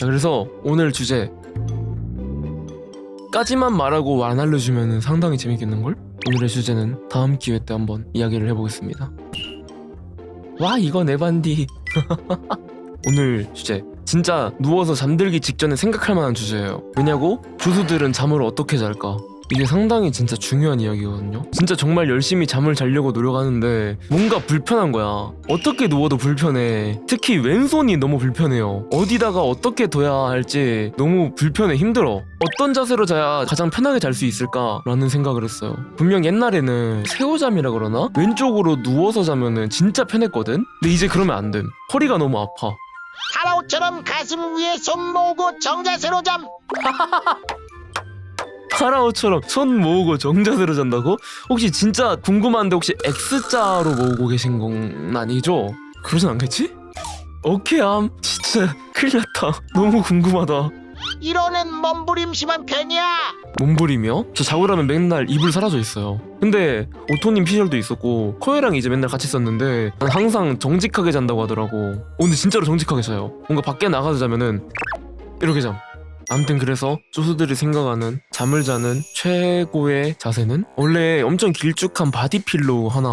자 그래서 오늘 주제 까지만 말하고 안 알려주면 상당히 재밌겠는걸? 오늘의 주제는 다음 기회 때 한번 이야기를 해보겠습니다 와 이거 내 반디 오늘 주제 진짜 누워서 잠들기 직전에 생각할 만한 주제예요 왜냐고? 주수들은 잠을 어떻게 잘까? 이게 상당히 진짜 중요한 이야기거든요. 진짜 정말 열심히 잠을 자려고 노력하는데 뭔가 불편한 거야. 어떻게 누워도 불편해. 특히 왼손이 너무 불편해요. 어디다가 어떻게 둬야 할지 너무 불편해 힘들어. 어떤 자세로 자야 가장 편하게 잘 수 있을까라는 생각을 했어요. 분명 옛날에는 새우잠이라 그러나 왼쪽으로 누워서 자면은 진짜 편했거든. 근데 이제 그러면 안 돼. 허리가 너무 아파. 파라오처럼 가슴 위에 손 모으고 정자세로 잠. 파라오처럼 손 모으고 정자세로 잔다고? 혹시 진짜 궁금한데 혹시 X자로 모으고 계신 건 아니죠? 그러진 않겠지? 오케이암 진짜 큰일 났다 너무 궁금하다 이러는 몸부림심한 편이야. 몸부림이요? 저 자고라면 맨날 이불 사라져 있어요 근데 오토님 피셜도 있었고 코에랑 이제 맨날 같이 썼는데 난 항상 정직하게 잔다고 하더라고 오늘 진짜로 정직하게 자요 뭔가 밖에 나가서 자면은 이렇게 잠 아무튼 그래서 조수들이 생각하는 잠을 자는 최고의 자세는? 원래 엄청 길쭉한 바디필로우 하나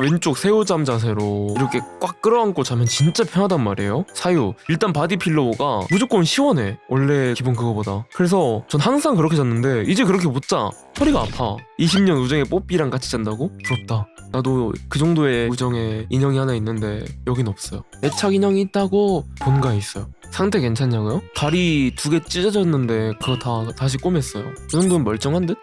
왼쪽 새우잠 자세로 이렇게 꽉 끌어안고 자면 진짜 편하단 말이에요. 사유 일단 바디필로우가 무조건 시원해. 원래 기본 그거보다. 그래서 전 항상 그렇게 잤는데 이제 그렇게 못자. 허리가 아파. 20년 우정의 뽀삐랑 같이 잔다고? 부럽다. 나도 그 정도의 우정의 인형이 하나 있는데 여긴 없어요. 애착 인형이 있다고 본가에 있어요 상태 괜찮냐고요? 다리 두 개 찢어졌는데 그거 다 다시 꼬맸어요. 이 정도면 멀쩡한 듯?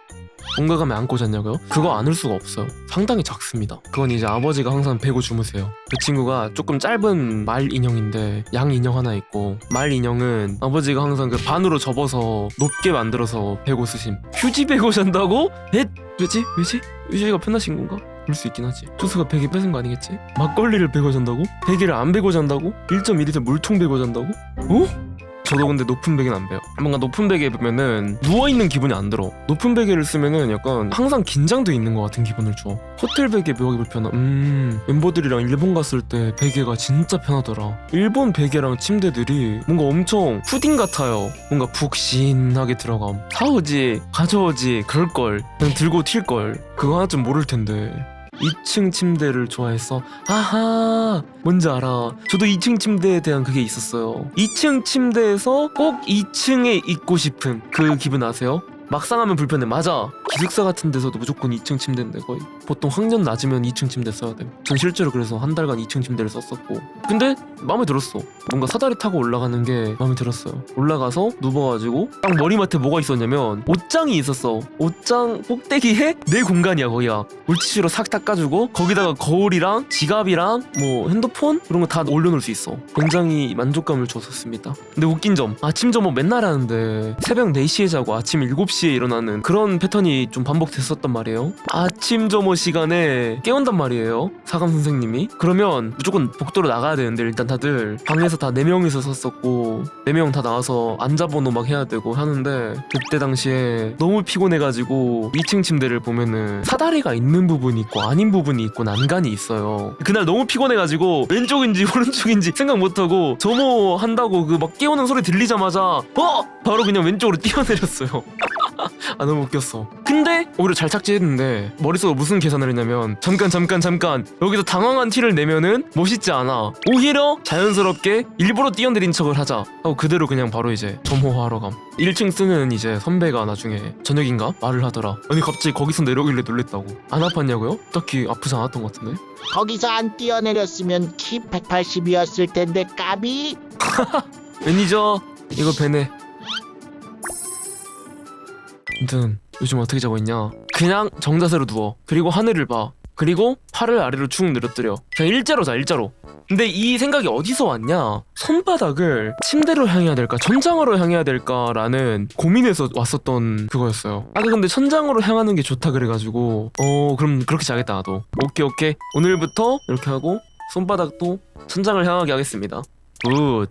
본가 가면 안고 잤냐고요? 그거 안을 수가 없어요. 상당히 작습니다. 그건 이제 아버지가 항상 베고 주무세요. 그 친구가 조금 짧은 말 인형인데 양 인형 하나 있고 말 인형은 아버지가 항상 그 반으로 접어서 높게 만들어서 베고 쓰심. 휴지 베고 잔다고? 에? 왜지? 왜지? 휴지가 편하신 건가? 그럴 수 있긴 하지. 투수가 베개 뺏은 거 아니겠지? 막걸리를 베고 잔다고? 베개를 안 베고 잔다고? 1.2리터 물통 베고 잔다고? 어? 저도 근데 높은 베개는 안 베요. 뭔가 높은 베개에 보면은 누워있는 기분이 안 들어. 높은 베개를 쓰면은 약간 항상 긴장돼 있는 것 같은 기분을 줘. 호텔 베개 묘하게 불편하. 음, 멤버들이랑 일본 갔을 때 베개가 진짜 편하더라. 일본 베개랑 침대들이 뭔가 엄청 푸딩 같아요. 뭔가 푹신하게 들어감. 사오지, 가져오지, 그럴걸. 그냥 들고 튈걸. 그거 하나 좀 모를 텐데. 2층 침대를 좋아했어. 아하, 뭔지 알아. 저도 2층 침대에 대한 그게 있었어요. 2층 침대에서 꼭 2층에 있고 싶은 그 기분 아세요? 막상 하면 불편해. 맞아. 기숙사 같은 데서도 무조건 2층 침대인데 거의. 보통 학년 낮으면 2층 침대 써야 돼. 전 실제로 그래서 한 달간 2층 침대를 썼었고. 근데 마음에 들었어. 뭔가 사다리 타고 올라가는 게 마음에 들었어요. 올라가서 누워가지고 딱 머리맡에 뭐가 있었냐면 옷장이 있었어. 옷장 꼭대기에 내 공간이야 거기가. 물티슈로 싹 닦아주고 거기다가 거울이랑 지갑이랑 뭐 핸드폰 그런 거 다 올려놓을 수 있어. 굉장히 만족감을 줬었습니다. 근데 웃긴 점 아침 점호 맨날 하는데 새벽 4시에 자고 아침 7시에 일어나는 그런 패턴이 좀 반복됐었단 말이에요. 아침 점호 시간에 깨운단 말이에요. 사감 선생님이. 그러면 무조건 복도로 나가야 되는데 일단 다들 방에서 다 4명이서 썼었고 4명 다 나와서 앉아번호 막 해야 되고 하는데 그때 당시에 너무 피곤해가지고 2층 침대를 보면은 사다리가 있는 부분이 있고 아닌 부분이 있고 난간이 있어요. 그날 너무 피곤해가지고 왼쪽인지 오른쪽인지 생각 못하고 점호 한다고 그 막 깨우는 소리 들리자마자 어! 바로 그냥 왼쪽으로 뛰어내렸어요. 아 너무 웃겼어. 근데 오히려 잘 착지했는데 머릿속으로 무슨 계산을 했냐면 잠깐 잠깐 잠깐 여기서 당황한 티를 내면은 멋있지 않아. 오히려 자연스럽게 일부러 뛰어내린 척을 하자 하고 그대로 그냥 바로 이제 점호하러 감. 1층 쓰는 이제 선배가 나중에 저녁인가 말을 하더라. 아니 갑자기 거기서 내려오길래 놀랬다고. 안 아팠냐고요? 딱히 아프지 않았던 것 같은데. 거기서 안 뛰어내렸으면 키 180이었을 텐데 까비. 매니저 이거 배네 아무튼 요즘 어떻게 자고 있냐? 그냥 정자세로 누워. 그리고 하늘을 봐. 그리고 팔을 아래로 축 늘어뜨려. 그냥 일자로 자 일자로. 근데 이 생각이 어디서 왔냐? 손바닥을 침대로 향해야 될까? 천장으로 향해야 될까라는 고민에서 왔었던 그거였어요. 아까 근데 천장으로 향하는 게 좋다 그래가지고 어 그럼 그렇게 자겠다 나도. 오케이 오케이. 오늘부터 이렇게 하고 손바닥도 천장을 향하게 하겠습니다. 굿